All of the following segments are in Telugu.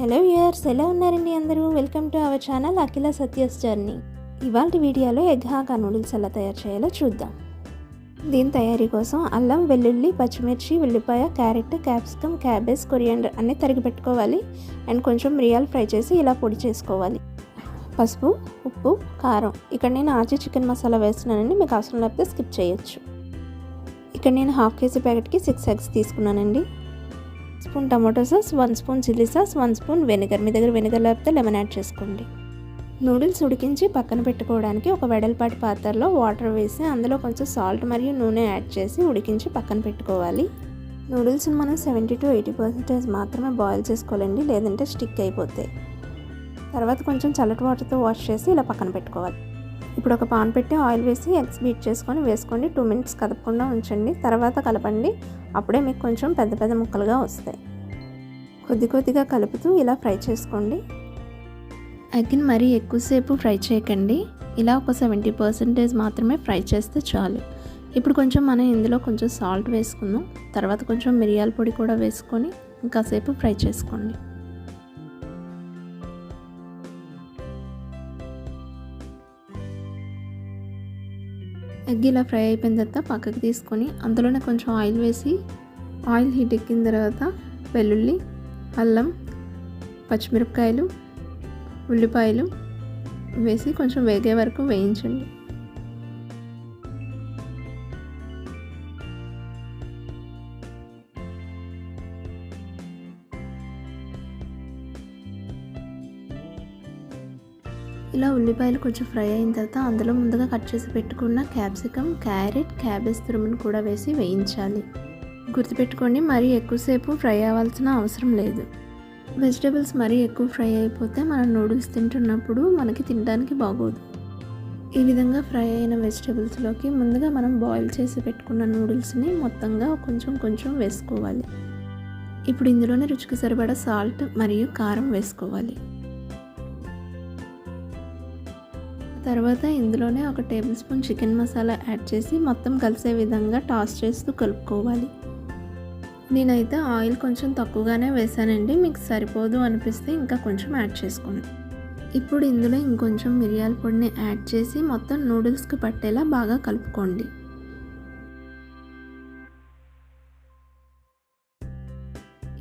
హలో ఇయర్స్ ఎలా ఉన్నారండి అందరూ? Welcome to our channel Akhila Satya's journey. ఇవాళ వీడియోలో ఎగ్ హాకా నూడిల్స్ ఎలా తయారు చేయాలో చూద్దాం. దీని తయారీ కోసం అల్లం వెల్లుల్లి పచ్చిమిర్చి ఉల్లిపాయ క్యారెట్ క్యాప్సికమ్ క్యాబేజ్ కొరియాండర్ అన్నీ తరిగి పెట్టుకోవాలి. అండ్ కొంచెం మిరియాలు ఫ్రై చేసి ఇలా పొడి చేసుకోవాలి. పసుపు ఉప్పు కారం. ఇక్కడ నేను ఆచి చికెన్ మసాలా వేస్తున్నానండి. మీకు అవసరం లేకపోతే స్కిప్ చేయొచ్చు. ఇక్కడ నేను హాఫ్ కేజీ ప్యాకెట్కి సిక్స్ ఎగ్స్ తీసుకున్నానండి. Spoon tomato sauce one spoon chilli sauce one spoon vinegar. మీ దగ్గర వెనిగర్ లేకపోతే లెమన్ యాడ్ చేసుకోండి. నూడిల్స్ ఉడికించి పక్కన పెట్టుకోవడానికి ఒక వెడల్పాటి పాత్రలో వాటర్ వేసి అందులో కొంచెం సాల్ట్ మరియు నూనె యాడ్ చేసి ఉడికించి పక్కన పెట్టుకోవాలి. నూడిల్స్ని మనం సెవెంటీ టు ఎయిటీ పర్సెంటేజ్ మాత్రమే బాయిల్ చేసుకోవాలండి లేదంటే స్టిక్ అయిపోతాయి. తర్వాత కొంచెం చల్లటి వాటర్తో వాష్ చేసి ఇలా పక్కన పెట్టుకోవాలి. ఇప్పుడు ఒక పాన్ పెట్టి ఆయిల్ వేసి ఎగ్స్ బీట్ చేసుకొని వేసుకోండి. టూ మినిట్స్ కదపకుండా ఉంచండి. తర్వాత కలపండి. అప్పుడే మీకు కొంచెం పెద్ద పెద్ద ముక్కలుగా వస్తాయి. కొద్ది కొద్దిగా కలుపుతూ ఇలా ఫ్రై చేసుకోండి. ఎగ్ని మరీ ఎక్కువసేపు ఫ్రై చేయకండి. ఇలా ఒక సెవెంటీ పర్సెంటేజ్ మాత్రమే ఫ్రై చేస్తే చాలు. ఇప్పుడు కొంచెం మనం ఇందులో కొంచెం సాల్ట్ వేసుకుందాం. తర్వాత కొంచెం మిరియాల పొడి కూడా వేసుకొని ఇంకాసేపు ఫ్రై చేసుకోండి. ఎగ్ ఇలా ఫ్రై అయిపోయిన తర్వాత పక్కకి తీసుకొని అందులోనే కొంచెం ఆయిల్ వేసి ఆయిల్ హీట్ ఎక్కిన తర్వాత వెల్లుల్లి అల్లం పచ్చిమిరపకాయలు ఉల్లిపాయలు వేసి కొంచెం వేగే వరకు వేయించండి. ఇలా ఉల్లిపాయలు కొంచెం ఫ్రై అయిన తర్వాత అందులో ముందుగా కట్ చేసి పెట్టుకున్న క్యాప్సికమ్ క్యారెట్ క్యాబేజ్ తురుమును కూడా వేసి వేయించాలి. గుర్తుపెట్టుకోండి మరీ ఎక్కువసేపు ఫ్రై అవ్వాల్సిన అవసరం లేదు. వెజిటేబుల్స్ మరీ ఎక్కువ ఫ్రై అయిపోతే మనం నూడిల్స్ తింటున్నప్పుడు మనకి తినడానికి బాగోదు. ఈ విధంగా ఫ్రై అయిన వెజిటేబుల్స్లోకి ముందుగా మనం బాయిల్ చేసి పెట్టుకున్న నూడిల్స్ని మొత్తంగా కొంచెం కొంచెం వేసుకోవాలి. ఇప్పుడు ఇందులోనే రుచికి సరిపడా సాల్ట్ మరియు కారం వేసుకోవాలి. తర్వాత ఇందులోనే ఒక tablespoon chicken masala add చేసి మొత్తం కలిసే విధంగా టాస్ చేస్తూ కలుపుకోవాలి. నేనైతే ఆయిల్ కొంచెం తక్కువగానే వేసానండి. మీకు సరిపోదు అనిపిస్తే ఇంకా కొంచెం యాడ్ చేసుకోండి. ఇప్పుడు ఇందులో ఇంకొంచెం మిరియాల పొడిని యాడ్ చేసి మొత్తం నూడిల్స్కి పట్టేలా బాగా కలుపుకోండి.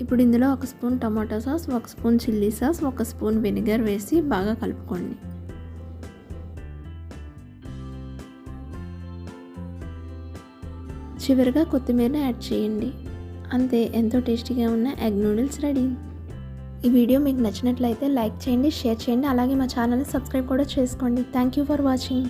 ఇప్పుడు ఇందులో ఒక స్పూన్ టమాటో సాస్ ఒక స్పూన్ చిల్లీ సాస్ ఒక స్పూన్ వెనిగర్ వేసి బాగా కలుపుకోండి. చివరిగా కొత్తిమీరని యాడ్ చేయండి. అంతే ఎంతో టేస్టీగా ఉన్న ఎగ్ నూడిల్స్ రెడీ. ఈ వీడియో మీకు నచ్చినట్లయితే లైక్ చేయండి షేర్ చేయండి అలాగే మా ఛానల్ని సబ్స్క్రైబ్ కూడా చేసుకోండి. Thank you for watching.